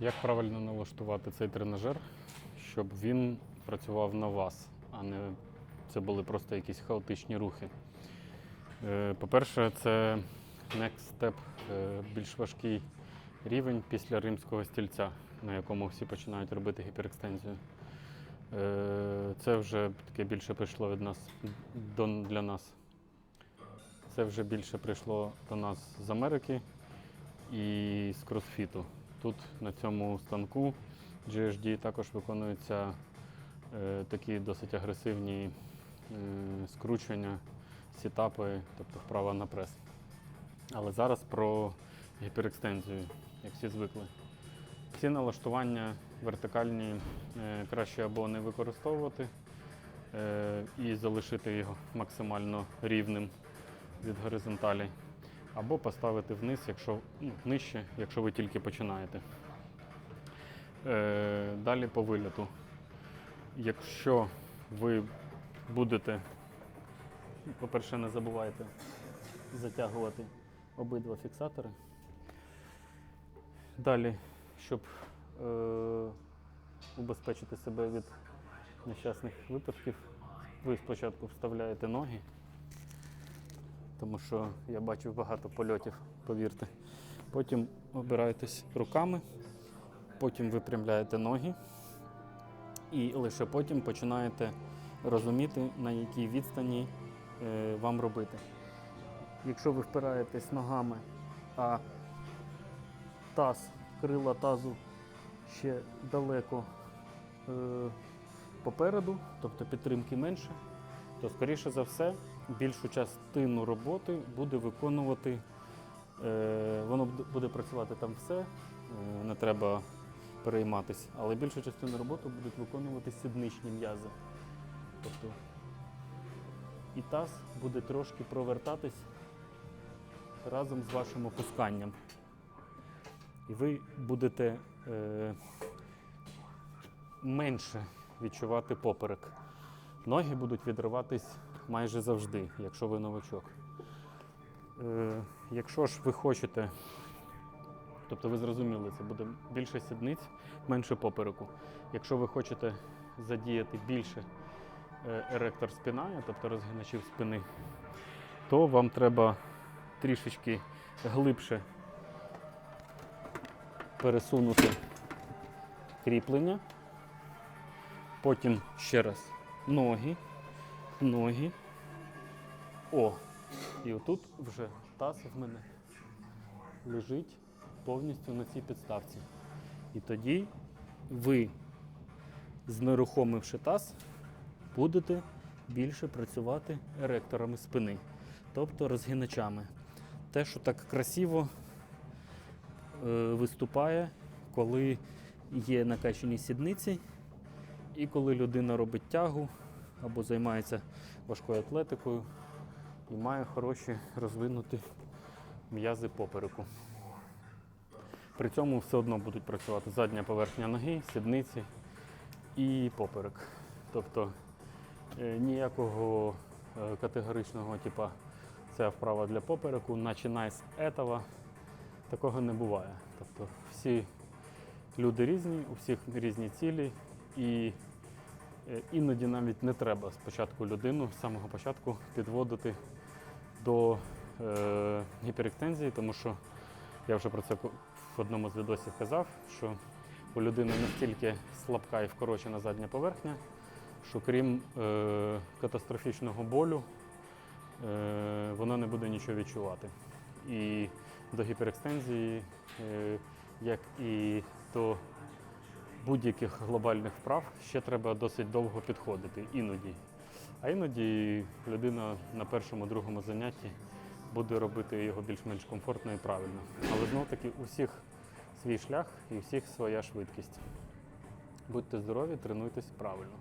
Як правильно налаштувати цей тренажер, щоб він працював на вас, а не це були просто якісь хаотичні рухи? Е, По-перше, це next step, е, більш важкий рівень після римського стільця, на якому всі починають робити гіперекстензію. Е, Це вже таке більше прийшло від нас для нас. Це вже більше прийшло до нас з Америки і з кросфіту. Тут на цьому станку GHD також виконуються е, такі досить агресивні е, скручування, сітапи, тобто вправа на прес. Але зараз про гіперекстензію, як всі звикли. Ці налаштування вертикальні е, краще або не використовувати е, і залишити його максимально рівним від горизонталі, або поставити вниз, якщо ну, нижче, якщо ви тільки починаєте. Е, далі по виліту. Якщо ви будете, по-перше, не забувайте затягувати обидва фіксатори. Далі, щоб е, убезпечити себе від нещасних випадків, ви спочатку вставляєте ноги, тому що я бачив багато польотів, повірте. Потім обираєтесь руками, потім випрямляєте ноги і лише потім починаєте розуміти, на якій відстані е, вам робити. Якщо ви впираєтесь ногами, а таз, крила тазу ще далеко е, попереду, тобто підтримки менше, то скоріше за все більшу частину роботи буде виконувати, е, воно буде працювати там все, е, не треба перейматися, але більшу частину роботи будуть виконувати сідничні м'язи. Тобто і таз буде трошки провертатись разом з вашим опусканням. І ви будете е, менше відчувати поперек. Ноги будуть відриватись майже завжди, якщо ви новачок. Е, якщо ж ви хочете, тобто ви зрозуміли, це буде більше сідниць, менше попереку. Якщо ви хочете задіяти більше е, еректор спинання, тобто розгиначів спини, то вам треба трішечки глибше пересунути кріплення. Потім ще раз ноги, ноги. О! І отут вже таз в мене лежить повністю на цій підставці. І тоді ви, знерухомивши таз, будете більше працювати еректорами спини, тобто розгиначами. Те, що так красиво е, виступає, коли є накачані сідниці, і коли людина робить тягу або займається важкою атлетикою і має хороші розвинуті м'язи попереку. При цьому все одно будуть працювати задня поверхня ноги, сідниці і поперек. Тобто е, ніякого е, категоричного, типа це вправа для попереку, начинай з этого, такого не буває. Тобто всі люди різні, у всіх різні цілі, і іноді навіть не треба спочатку людину з самого початку підводити до е, гіперектензії, тому що я вже про це в одному з відосів казав, що у людини настільки слабка і вкорочена задня поверхня, що крім е, катастрофічного болю, е, вона не буде нічого відчувати. І до гіперекстензії, е, як і до будь-яких глобальних вправ, ще треба досить довго підходити, іноді. А іноді людина на першому, другому занятті буде робити його більш-менш комфортно і правильно. Але знов таки у всіх свій шлях і у всіх своя швидкість. Будьте здорові, тренуйтесь правильно.